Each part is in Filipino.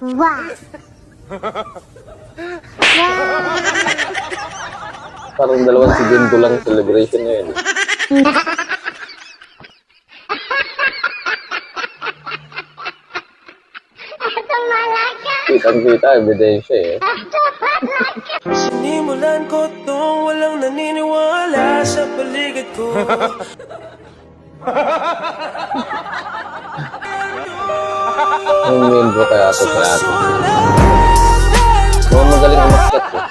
Wow! Parang dalawang segundo lang celebration na yun. Kitang-kita, ebidensya eh. Sinimulan ko tong walang naniniwala sa paligid ko Yung membro kaya ito sa atin. Kung magaling umakyat eh.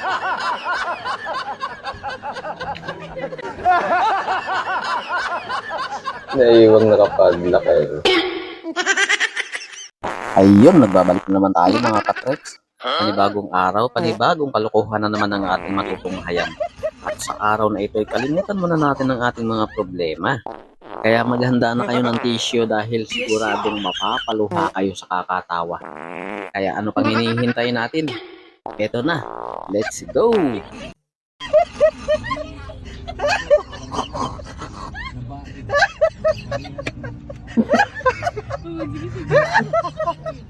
Naiiwang nakapadlock eh. Ayun, nagbabalik na naman tayo mga katreks. Panibagong araw, panibagong kalokohan na naman ang ating matutunghayan. At sa araw na ito, ay kalimutan muna natin ang ating mga problema. Kaya maghanda na kayo ng tissue dahil siguradong mapapaluha kayo sa kakatawa. Kaya ano pang hinihintay natin? Ito na, let's go!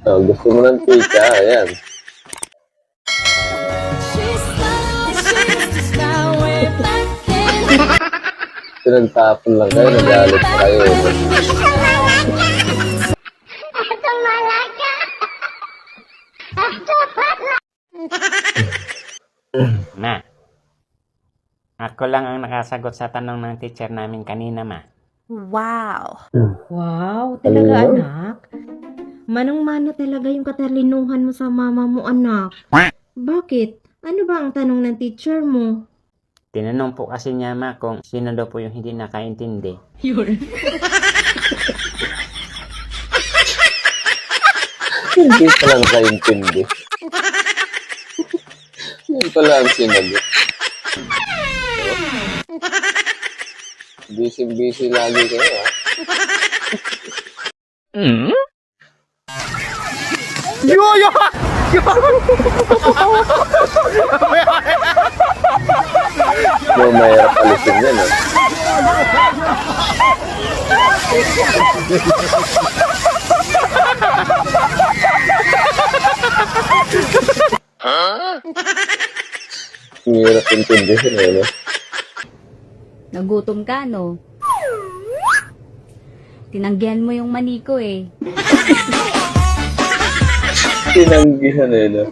So, gusto mo ng pizza, ayan. Pinagtapon lang kayo, nagalit pa kayo. Ma. Ako lang ang nakasagot sa tanong ng teacher namin kanina, ma. Wow! Wow, talaga Ano? anak. Manong-mano talaga yung katalinuhan mo sa mama mo anak. Bakit? Ano ba ang tanong ng teacher mo? Tinanong po kasi niya, ma, kung sino daw po yung hindi nakaintindi. Hindi pa lang kaintindi. Yun pala ang sinagot. Busy-busy lagi kayo, ah. Yung Mahirap intindihin, eh, no? Nagutom ka, no? Tinanggihan mo yung maniko eh. Tinanggihan, eh, no?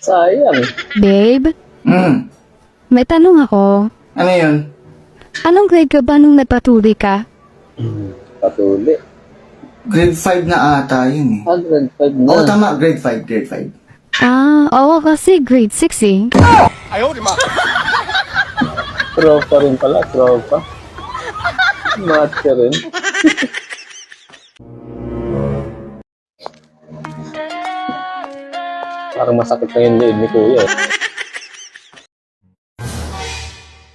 Sayang. Babe, Hmm, may tanong ako. ano yun? Anong grade ka ba nung nagpatuloy ka? Patuli. Grade 5 na ata yun eh. Ah, grade 5 na. Oo, tama. Grade 5, grade 5. Ah, oo kasi grade 6 eh. Tropa rin pala, tropa. Matcha rin. Parang masakit na yung lead ni Kuya. eh.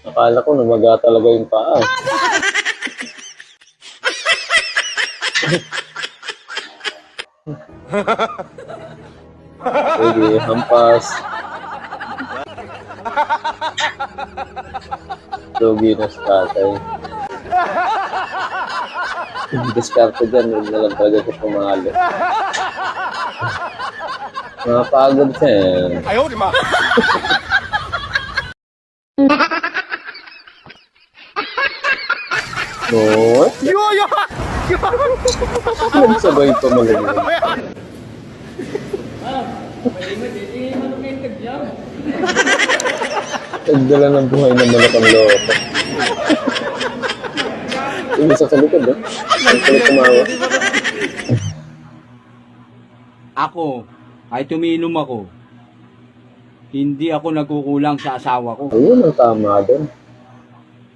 Akala ko namaga talaga yung paa. Sige, hampas. Logi na sa tatay. Diskarte dyan, huwag na lang talaga siya pumalo. Nakapagod siya eh. Ayaw, di ma! No? Yo, yo! Nagsabay pa malamig. Nagdala ng buhay na manok ang loob. Yung isa sa likod, eh. Ang kulit tumawa. Ako, kahit umiinom ako, hindi ako nagkukulang sa asawa ko. Ayun ang tama doon.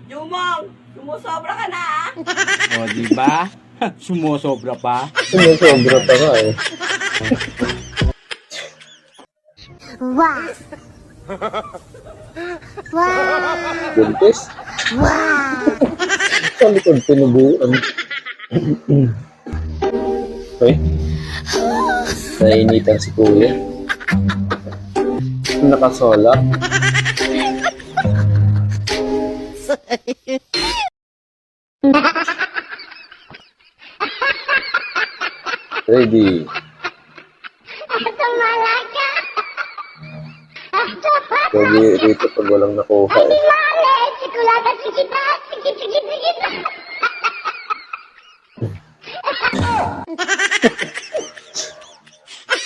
Jumong! Sumusobra ka na ah! O, di ba? Sumusobra pa. Sumusobra pa nga eh. Wow! Wow! Buntis. Wow! Sa likod, tinubuan. Uy. Nainitan si kuya. Nakasola. Ready. Pwede rito pag walang nakuha eh.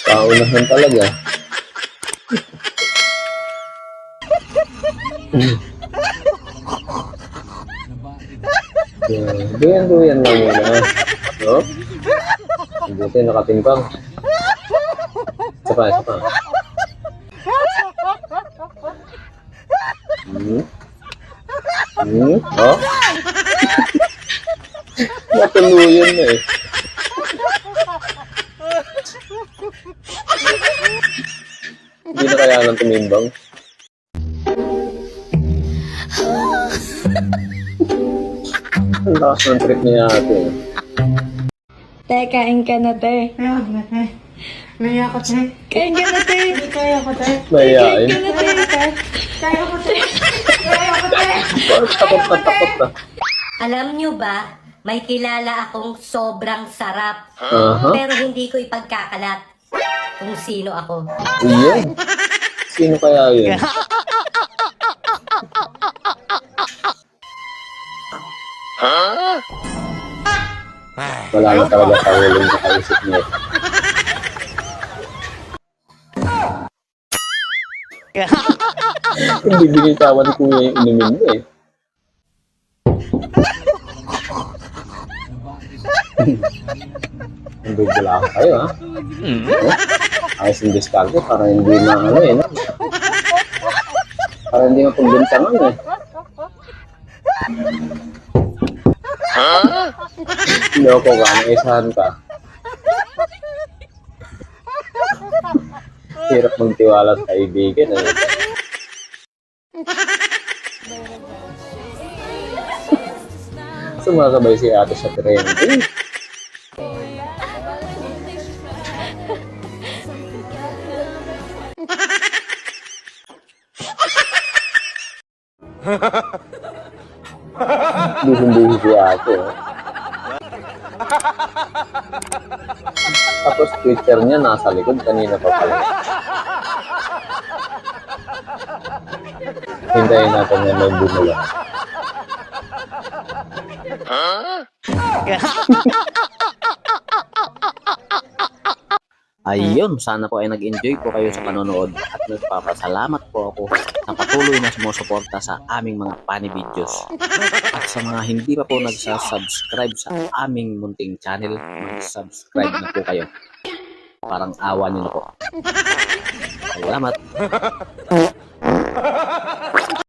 Paunahan talaga. Duyan-duyan lang muna. No? Buti nakatimpang. Isa pa, isa pa. Hmm? Oh? Natuluyan na eh. Hindi na kaya nang tumimbang. Ang lakas ng trip niya ate. Te, kain ka na, te. Ayun na, te. Naya ko, te. Kain ka na, te. Kaya ko, te. Mayayain. Kain ka na, te. Kaya ko, te. Kaya ko, te. Takot na takot na. Alam nyo ba, may kilala akong sobrang sarap. Aha. Pero hindi ko ipagkakalat kung sino ako. Iyon. Sino kaya yun? Wala na talaga kahulong sa kaisip niya. Hindi binitawan ni Kuya yung inumin mo eh. Wala kayo ha. Oh, ayos yung diskarte para hindi na ano eh. No? Para hindi mapagbintangan eh. Loko ka, naisahan ka. Hirap magtiwala sa kaibigan eh. Sumasabay si ate sa trending. Buhong-buhi si ate. Tapos Twitter niya nasa likod kanina pa pala. Hintayin natin na may bumula. Ayun, sana po ay nag-enjoy po kayo sa panonood at nagpapasalamat po ako sa patuloy na sumusuporta sa aming mga funny videos. At sa mga hindi pa po nagsasubscribe sa aming munting channel, mag-subscribe na po kayo. Parang awa niyo na po. Salamat!